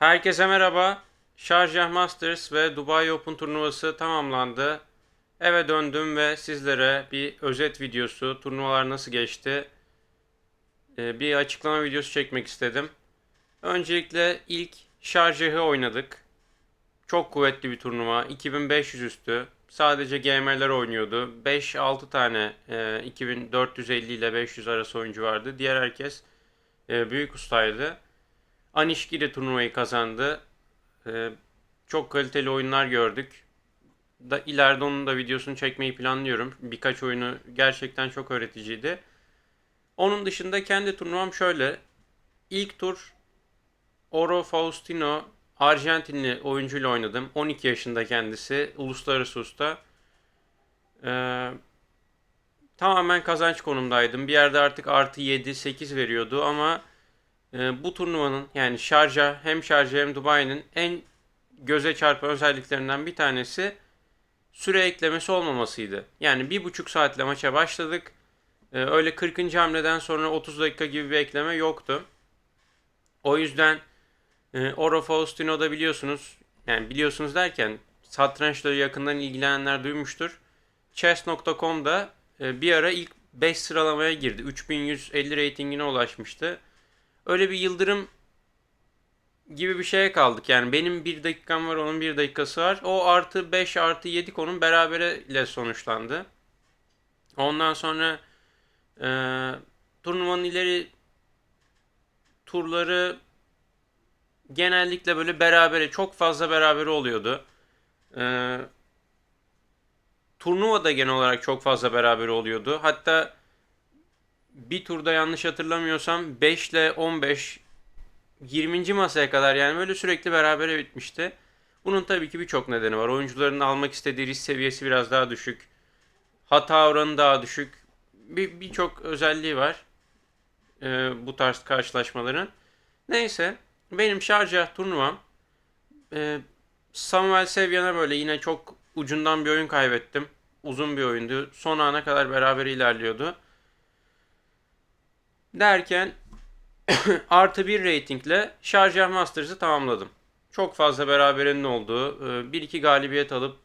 Herkese merhaba. Sharjah Masters ve Dubai Open turnuvası tamamlandı. Eve döndüm ve sizlere bir özet videosu, turnuvalar nasıl geçti, e, bir açıklama videosu çekmek istedim. Öncelikle ilk Sharjah'ı oynadık. Çok kuvvetli bir turnuva. 2500 üstü. Sadece GM'ler oynuyordu. 5-6 tane e, 2450 ile 500 arası oyuncu vardı. Diğer herkes e, büyük ustaydı. Anişki turnuvayı kazandı. Ee, çok kaliteli oyunlar gördük. Da ileride onun da videosunu çekmeyi planlıyorum. Birkaç oyunu gerçekten çok öğreticiydi. Onun dışında kendi turnuvam şöyle. İlk tur Oro Faustino Arjantinli oyuncuyla oynadım. 12 yaşında kendisi. Uluslararası usta. Ee, tamamen kazanç konumdaydım. Bir yerde artık artı 7-8 veriyordu ama e, bu turnuvanın yani Şarja hem Şarja hem Dubai'nin en göze çarpan özelliklerinden bir tanesi süre eklemesi olmamasıydı. Yani bir buçuk saatle maça başladık. E, öyle 40. hamleden sonra 30 dakika gibi bir ekleme yoktu. O yüzden e, Oro Faustino'da biliyorsunuz yani biliyorsunuz derken satrançla yakından ilgilenenler duymuştur. Chess.com'da e, bir ara ilk 5 sıralamaya girdi. 3150 reytingine ulaşmıştı öyle bir yıldırım gibi bir şeye kaldık. Yani benim bir dakikam var, onun bir dakikası var. O artı 5 artı 7 konum berabere sonuçlandı. Ondan sonra e, turnuvanın ileri turları genellikle böyle berabere, çok fazla berabere oluyordu. E, turnuva da genel olarak çok fazla beraber oluyordu. Hatta bir turda yanlış hatırlamıyorsam 5 ile 15 20. masaya kadar yani böyle sürekli berabere bitmişti. Bunun tabii ki birçok nedeni var. Oyuncuların almak istediği risk seviyesi biraz daha düşük. Hata oranı daha düşük. Birçok bir özelliği var. Ee, bu tarz karşılaşmaların. Neyse. Benim Şarjah turnuvam. Ee, Samuel Sevyan'a böyle yine çok ucundan bir oyun kaybettim. Uzun bir oyundu. Son ana kadar beraber ilerliyordu. Derken artı bir ratingle Sharjah Masters'ı tamamladım. Çok fazla beraberinin olduğu, 1-2 e, galibiyet alıp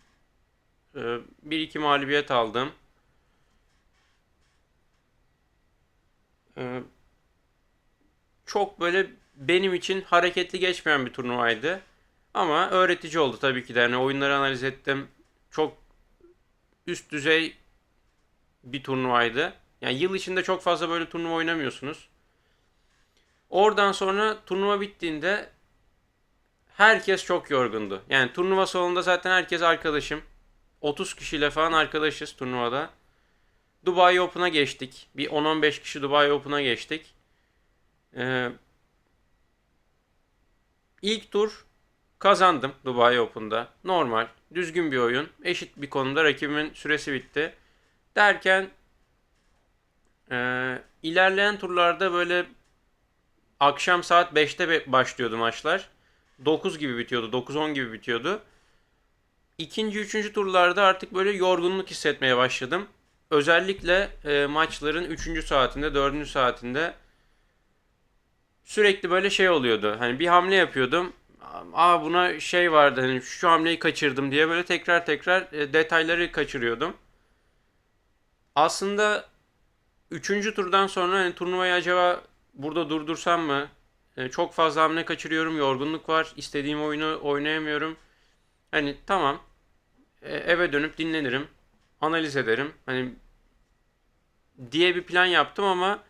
1-2 e, mağlubiyet aldım. E, çok böyle benim için hareketli geçmeyen bir turnuvaydı. Ama öğretici oldu tabii ki de. Yani oyunları analiz ettim. Çok üst düzey bir turnuvaydı. Yani yıl içinde çok fazla böyle turnuva oynamıyorsunuz. Oradan sonra turnuva bittiğinde herkes çok yorgundu. Yani turnuva salonunda zaten herkes arkadaşım. 30 kişiyle falan arkadaşız turnuvada. Dubai Open'a geçtik. Bir 10-15 kişi Dubai Open'a geçtik. Ee, ilk tur kazandım Dubai Open'da. Normal, düzgün bir oyun. Eşit bir konuda rakibimin süresi bitti. Derken ee, ilerleyen turlarda böyle akşam saat 5'te başlıyordu maçlar. 9 gibi bitiyordu. 9-10 gibi bitiyordu. İkinci, üçüncü turlarda artık böyle yorgunluk hissetmeye başladım. Özellikle e, maçların 3. saatinde, 4. saatinde sürekli böyle şey oluyordu. Hani bir hamle yapıyordum. Aa buna şey vardı hani şu hamleyi kaçırdım diye böyle tekrar tekrar e, detayları kaçırıyordum. Aslında Üçüncü turdan sonra hani turnuvayı acaba burada durdursam mı? E, çok fazla hamle kaçırıyorum. Yorgunluk var. İstediğim oyunu oynayamıyorum. Hani tamam. E, eve dönüp dinlenirim. Analiz ederim. Hani diye bir plan yaptım ama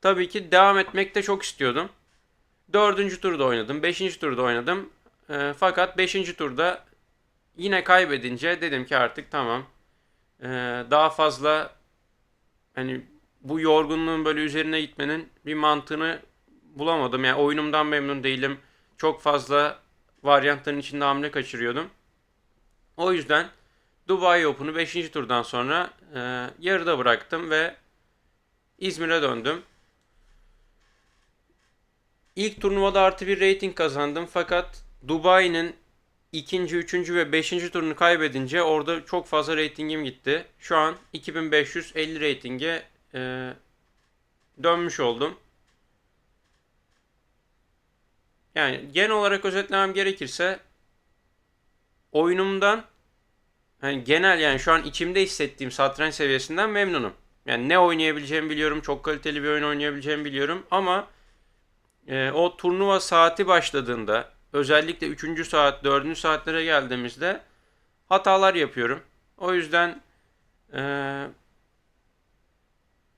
tabii ki devam etmek de çok istiyordum. Dördüncü turda oynadım. Beşinci turda oynadım. E, fakat beşinci turda yine kaybedince dedim ki artık tamam. E, daha fazla hani bu yorgunluğun böyle üzerine gitmenin bir mantığını bulamadım. Yani oyunumdan memnun değilim. Çok fazla varyantların içinde hamle kaçırıyordum. O yüzden Dubai Open'u 5. turdan sonra e, yarıda bıraktım ve İzmir'e döndüm. İlk turnuvada artı bir rating kazandım fakat Dubai'nin ikinci, üçüncü ve beşinci turunu kaybedince orada çok fazla ratingim gitti. Şu an 2550 ratinge e, dönmüş oldum. Yani genel olarak özetlemem gerekirse oyunumdan hani genel yani şu an içimde hissettiğim satranç seviyesinden memnunum. Yani ne oynayabileceğimi biliyorum. Çok kaliteli bir oyun oynayabileceğimi biliyorum ama e, o turnuva saati başladığında özellikle 3. saat, 4. saatlere geldiğimizde hatalar yapıyorum. O yüzden e,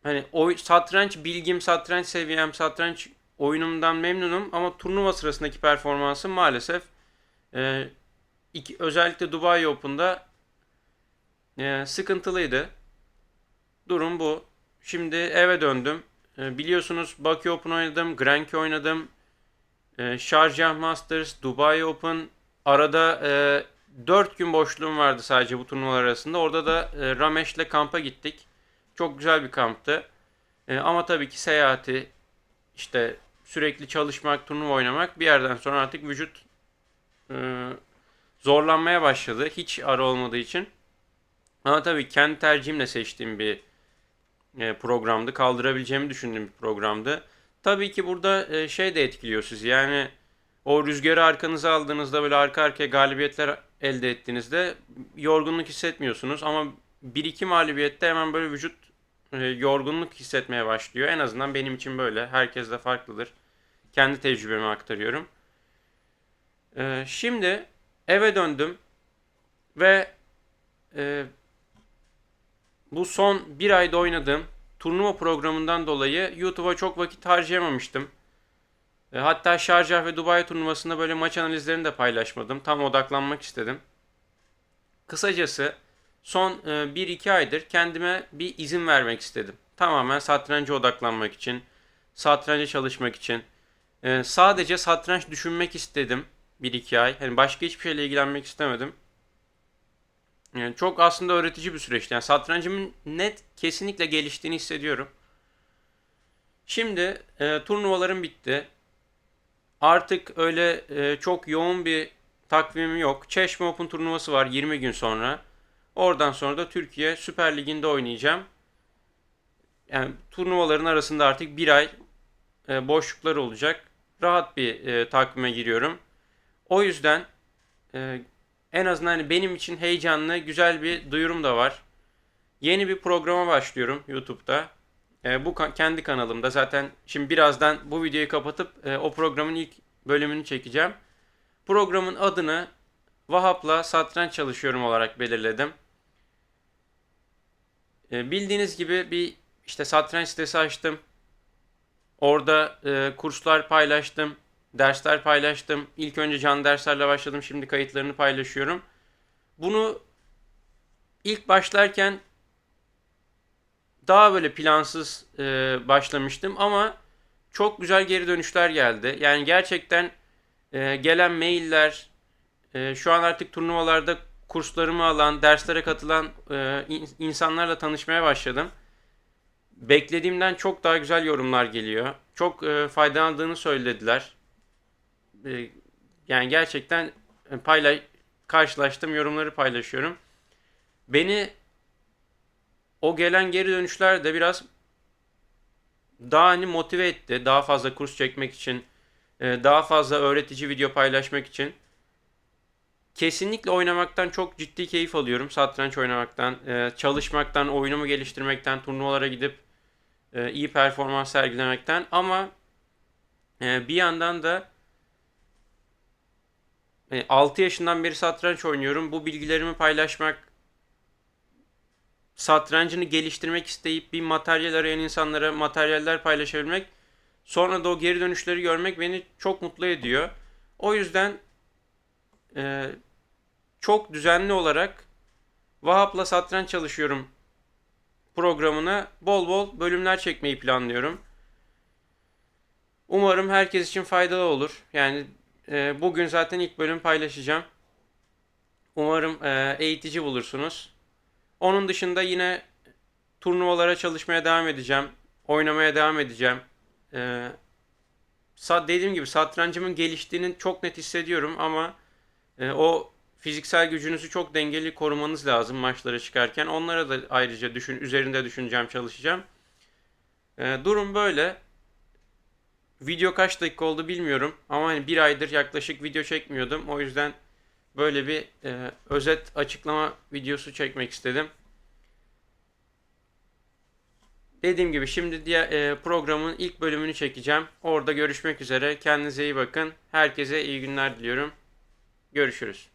hani o satranç bilgim, satranç seviyem, satranç oyunumdan memnunum ama turnuva sırasındaki performansım maalesef e, iki, özellikle Dubai Open'da e, sıkıntılıydı. Durum bu. Şimdi eve döndüm. E, biliyorsunuz Bakü Open oynadım, Granki oynadım. E, Sharjah Masters, Dubai Open. Arada e, 4 gün boşluğum vardı sadece bu turnuvalar arasında. Orada da e, Ramesh'le kampa gittik. Çok güzel bir kamptı. E, ama tabii ki seyahati, işte sürekli çalışmak, turnuva oynamak bir yerden sonra artık vücut e, zorlanmaya başladı. Hiç ara olmadığı için. Ama tabii kendi tercihimle seçtiğim bir e, programdı. Kaldırabileceğimi düşündüğüm bir programdı. Tabii ki burada e, şey de etkiliyor sizi. Yani o rüzgarı arkanıza aldığınızda böyle arka arkaya galibiyetler elde ettiğinizde yorgunluk hissetmiyorsunuz. Ama bir iki mağlubiyette hemen böyle vücut e, yorgunluk hissetmeye başlıyor. En azından benim için böyle. Herkes de farklıdır. Kendi tecrübemi aktarıyorum. E, şimdi eve döndüm ve e, bu son bir ayda oynadığım turnuva programından dolayı YouTube'a çok vakit harcayamamıştım. E, hatta Şarjah ve Dubai turnuvasında böyle maç analizlerini de paylaşmadım. Tam odaklanmak istedim. Kısacası son e, 1-2 aydır kendime bir izin vermek istedim. Tamamen satranca odaklanmak için, satranca çalışmak için. E, sadece satranç düşünmek istedim 1-2 ay. Hani başka hiçbir şeyle ilgilenmek istemedim. Yani çok aslında öğretici bir süreçti. Yani satrancımın net kesinlikle geliştiğini hissediyorum. Şimdi e, turnuvalarım bitti. Artık öyle e, çok yoğun bir takvimim yok. Çeşme Open turnuvası var 20 gün sonra. Oradan sonra da Türkiye Süper Ligi'nde oynayacağım. Yani turnuvaların arasında artık bir ay e, boşluklar olacak. Rahat bir e, takvime giriyorum. O yüzden e, en azından hani benim için heyecanlı, güzel bir duyurum da var. Yeni bir programa başlıyorum YouTube'da. E, bu ka- kendi kanalımda zaten şimdi birazdan bu videoyu kapatıp e, o programın ilk bölümünü çekeceğim. Programın adını Vahap'la satranç çalışıyorum olarak belirledim. E, bildiğiniz gibi bir işte satranç sitesi açtım. Orada e, kurslar paylaştım, dersler paylaştım. İlk önce canlı derslerle başladım, şimdi kayıtlarını paylaşıyorum. Bunu ilk başlarken daha böyle plansız e, başlamıştım ama çok güzel geri dönüşler geldi. Yani gerçekten e, gelen mailler, e, şu an artık turnuvalarda kurslarımı alan, derslere katılan e, in- insanlarla tanışmaya başladım. Beklediğimden çok daha güzel yorumlar geliyor. Çok e, faydalandığını söylediler. E, yani gerçekten e, paylaş karşılaştığım yorumları paylaşıyorum. Beni o gelen geri dönüşler de biraz daha hani motive etti. Daha fazla kurs çekmek için, e, daha fazla öğretici video paylaşmak için. Kesinlikle oynamaktan çok ciddi keyif alıyorum. Satranç oynamaktan, e, çalışmaktan, oyunumu geliştirmekten, turnuvalara gidip e, iyi performans sergilemekten. Ama e, bir yandan da e, 6 yaşından beri satranç oynuyorum. Bu bilgilerimi paylaşmak, satrancını geliştirmek isteyip bir materyal arayan insanlara materyaller paylaşabilmek, sonra da o geri dönüşleri görmek beni çok mutlu ediyor. O yüzden e, çok düzenli olarak Vahap'la satranç çalışıyorum programına bol bol bölümler çekmeyi planlıyorum. Umarım herkes için faydalı olur. Yani e, bugün zaten ilk bölüm paylaşacağım. Umarım e, eğitici bulursunuz. Onun dışında yine turnuvalara çalışmaya devam edeceğim. Oynamaya devam edeceğim. Sa- dediğim gibi satrancımın geliştiğini çok net hissediyorum ama e, o fiziksel gücünüzü çok dengeli korumanız lazım maçlara çıkarken. Onlara da ayrıca düşün üzerinde düşüneceğim, çalışacağım. Ee, durum böyle. Video kaç dakika oldu bilmiyorum ama hani bir aydır yaklaşık video çekmiyordum. O yüzden böyle bir e, özet açıklama videosu çekmek istedim. Dediğim gibi şimdi diğer e, programın ilk bölümünü çekeceğim. Orada görüşmek üzere. Kendinize iyi bakın. Herkese iyi günler diliyorum. Görüşürüz.